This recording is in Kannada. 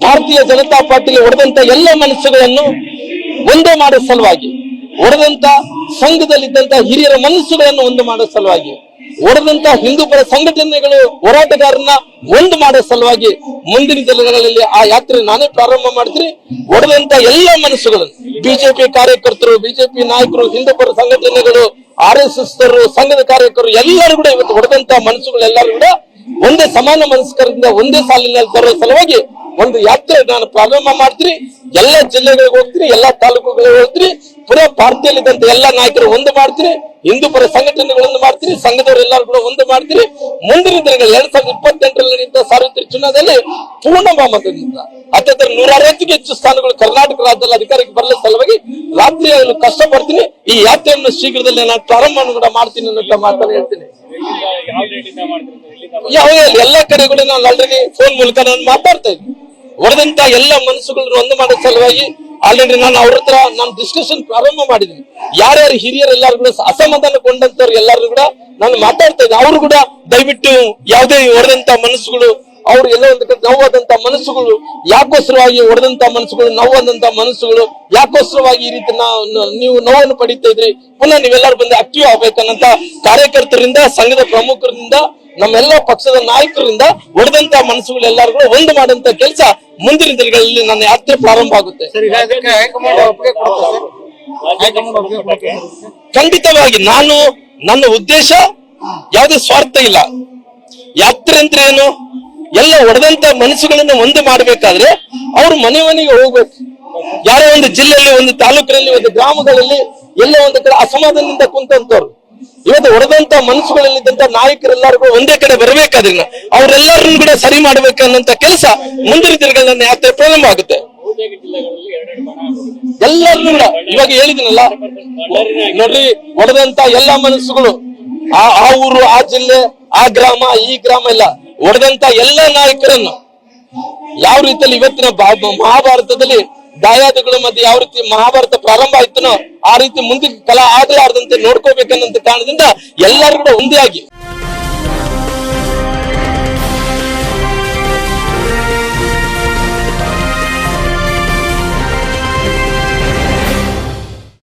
ಭಾರತೀಯ ಜನತಾ ಪಾರ್ಟಿಗೆ ಹೊಡೆದಂತ ಎಲ್ಲ ಮನಸ್ಸುಗಳನ್ನು ಒಂದೇ ಮಾಡೋ ಸಲುವಾಗಿ, ಒಡೆದಂತ ಸಂಘದಲ್ಲಿದ್ದಂತ ಹಿರಿಯರ ಮನಸ್ಸುಗಳನ್ನು ಒಂದು ಮಾಡೋ ಸಲುವಾಗಿ, ಒಡೆದಂತ ಹಿಂದೂಪರ ಸಂಘಟನೆಗಳು ಹೋರಾಟಗಾರನ್ನ ಒಂದು ಮಾಡೋ ಸಲುವಾಗಿ ಮುಂದಿನ ದಿನಗಳಲ್ಲಿ ಆ ಯಾತ್ರೆ ನಾನೇ ಪ್ರಾರಂಭ ಮಾಡ್ತೀನಿ. ಹೊಡೆದಂತ ಎಲ್ಲ ಮನಸ್ಸುಗಳನ್ನು ಬಿಜೆಪಿ ಕಾರ್ಯಕರ್ತರು, ಬಿಜೆಪಿ ನಾಯಕರು ಹಿಂದೂಪರ ಸಂಘಟನೆಗಳು, ಆರ್ ಎಸ್ ಎಸ್ ಸಂಘದ ಕಾರ್ಯಕರ್ತರು ಎಲ್ಲರೂ ಕೂಡ ಇವತ್ತು ಹೊಡೆದಂತ ಮನಸ್ಸುಗಳು ಎಲ್ಲರೂ ಕೂಡ ಒಂದೇ ಸಮಾನ ಮನಸ್ಕರದಿಂದ ಒಂದೇ ಸಾಲಿನಲ್ಲಿ ಬರೋ ಸಲುವಾಗಿ ಒಂದು ಯಾತ್ರೆ ನಾನು ಪ್ರಾರಂಭ ಮಾಡ್ತೀನಿ, ಎಲ್ಲ ಜಿಲ್ಲೆಗಳಿಗೆ ಹೋಗ್ತೀನಿ, ಎಲ್ಲಾ ತಾಲೂಕುಗಳಿಗೆ ಹೋಗ್ತೀನಿ ಪುನಃ ಪಾರ್ಟಿಯಲ್ಲಿದ್ದಂತ ಎಲ್ಲಾ ನಾಯಕರು ಒಂದು ಮಾಡ್ತೀನಿ, ಹಿಂದೂ ಪರ ಸಂಘಟನೆಗಳನ್ನು ಮಾಡ್ತೀನಿ ಸಂಘದವರೆಲ್ಲರೂ ಕೂಡ ಒಂದು ಮಾಡ್ತೀರಿ. ಮುಂದಿನ ದಿನಗಳಲ್ಲಿ ಎರಡ್ ಸಾವಿರದ ಇಪ್ಪತ್ತೆಂಟರಲ್ಲಿ ನಡೆಯುತ್ತ ಸಾರ್ವತ್ರಿಕ ಚುನಾವಣೆಯಲ್ಲಿ ಪೂರ್ಣ ಬಹುಮತದಿಂದ. ಅತ್ಯಂತ ನೂರ ಹೆಚ್ಚು ಸ್ಥಾನಗಳು ಕರ್ನಾಟಕ ರಾಜ್ಯದಲ್ಲಿ ಅಧಿಕಾರಕ್ಕೆ ಬರಲು ಸಲುವಾಗಿ ರಾತ್ರಿ ಆಗಲು ಕಷ್ಟಪಡ್ತೀನಿ. ಈ ಯಾತ್ರೆಯನ್ನು ಶೀಘ್ರದಲ್ಲೇ ನಾನು ಪ್ರಾರಂಭವನ್ನು ಕೂಡ ಮಾಡ್ತೀನಿ ಅನ್ನೋ ಮಾತನ್ನು ಹೇಳ್ತೀನಿ. ಯಾವ ಎಲ್ಲ ಕಡೆ ಕೂಡ ನಾನು ಆಲ್ರೆಡಿ ಫೋನ್ ಮೂಲಕ ನಾನು ಮಾತಾಡ್ತಾ ಇದ್ದೀನಿ. ಹೊಡೆದಂತ ಎಲ್ಲ ಮನಸ್ಸುಗಳನ್ನು ಒಂದು ಮಾಡೋ ಸಲುವಾಗಿ ಆಲ್ರೆಡಿ ನಾನು ಅವ್ರ ಹತ್ರ ನಾನು ಡಿಸ್ಕಷನ್ ಪ್ರಾರಂಭ ಮಾಡಿದ್ದೀನಿ. ಯಾರ್ಯಾರು ಹಿರಿಯರೆಲ್ಲರೂ ಕೂಡ ಅಸಮಾಧಾನಗೊಂಡಂತವ್ರು ಎಲ್ಲರೂ ಕೂಡ ನಾನು ಮಾತಾಡ್ತಾ ಇದ್ದೆ ಅವರು ಕೂಡ ದಯವಿಟ್ಟು ಯಾವುದೇ ಹೊಡೆದಂತ ಮನಸ್ಸುಗಳು ಅವ್ರು ಎಲ್ಲ ಒಂದು ನೋವಾದಂತ ಮನಸ್ಸುಗಳು ಯಾಕೋಸ್ಕರವಾಗಿ ಹೊಡೆದಂತ ಮನಸ್ಸುಗಳು ನೋವಾದಂತ ಮನಸ್ಸುಗಳು ಯಾಕೋಸ್ಕರವಾಗಿ ಈ ರೀತಿ ನಾವು ನೀವು ನೋವನ್ನು ಪಡಿತಾ ಇದ್ರಿ ಪುನಃ ನೀವೆಲ್ಲರೂ ಬಂದು ಆಕ್ಟಿವ್ ಆಗ್ಬೇಕನ್ನಂತ ಕಾರ್ಯಕರ್ತರಿಂದ ಸಂಘದ ಪ್ರಮುಖರಿಂದ ನಮ್ಮೆಲ್ಲ ಪಕ್ಷದ ನಾಯಕರಿಂದ ಹೊಡೆದಂತ ಮನಸ್ಸುಗಳು ಎಲ್ಲರೂ ಕೂಡ ಒಂದು ಮಾಡುವಂತ ಕೆಲಸ ಮುಂದಿನ ದಿನಗಳಲ್ಲಿ ನನ್ನ ಯಾತ್ರೆ ಪ್ರಾರಂಭ ಆಗುತ್ತೆ. ಖಂಡಿತವಾಗಿ ನಾನು ನನ್ನ ಉದ್ದೇಶ ಯಾವುದೇ ಸ್ವಾರ್ಥ ಇಲ್ಲ. ಯಾತ್ರೆ ಅಂದ್ರೆ ಏನು? ಎಲ್ಲ ಒಡೆದಂತ ಮನಸ್ಸುಗಳನ್ನ ಒಂದು ಮಾಡ್ಬೇಕಾದ್ರೆ ಅವ್ರ ಮನೆ ಮನೆಗೆ ಹೋಗ್ಬೇಕು. ಯಾರೋ ಒಂದು ಜಿಲ್ಲೆಯಲ್ಲಿ, ಒಂದು ತಾಲೂಕಿನಲ್ಲಿ, ಒಂದು ಗ್ರಾಮಗಳಲ್ಲಿ ಎಲ್ಲ ಒಂದು ಕಡೆ ಅಸಮಾಧಾನದಿಂದ ಕುಂತವ್ರು ಇವತ್ತು ಹೊಡೆದಂತ ಮನಸ್ಸುಗಳಲ್ಲಿದ್ದಂತ ನಾಯಕರೆಲ್ಲರಿಗೂ ಒಂದೇ ಕಡೆ ಬರಬೇಕಾದ್ರೆ ಅವರೆಲ್ಲರನ್ನು ಕೂಡ ಸರಿ ಮಾಡ್ಬೇಕನ್ನಂತ ಕೆಲಸ ಮುಂದಿನ ದಿನಗಳಲ್ಲಿ ಯಾತ್ರೆ ಪ್ರಾರಂಭ ಆಗುತ್ತೆ. ಎಲ್ಲರನ್ನು ಕೂಡ ಇವಾಗ ಹೇಳಿದಿನಲ್ಲ. ನೋಡ್ರಿ, ಹೊಡೆದಂತ ಎಲ್ಲಾ ಮನಸ್ಸುಗಳು. ಆ ಆ ಊರು, ಆ ಜಿಲ್ಲೆ, ಆ ಗ್ರಾಮ, ಈ ಗ್ರಾಮ ಎಲ್ಲ ಹೊಡೆದಂತ ಎಲ್ಲ ನಾಯಕರನ್ನು ಯಾವ ರೀತಿಯಲ್ಲಿ ಇವತ್ತಿನ ಮಹಾಭಾರತದಲ್ಲಿ ದಾಯಾದಿಗಳ ಮತ್ತೆ ಯಾವ ರೀತಿ ಮಹಾಭಾರತ ಪ್ರಾರಂಭ ಆಯ್ತನೋ ಆ ರೀತಿ ಮುಂದಿನ ಕಲಾ ಆಡದಂತೆ ನೋಡ್ಕೋಬೇಕನ್ನಂತ ಕಾರಣದಿಂದ ಎಲ್ಲರೂ ಕೂಡ ಒಂದೇ ಆಗಿ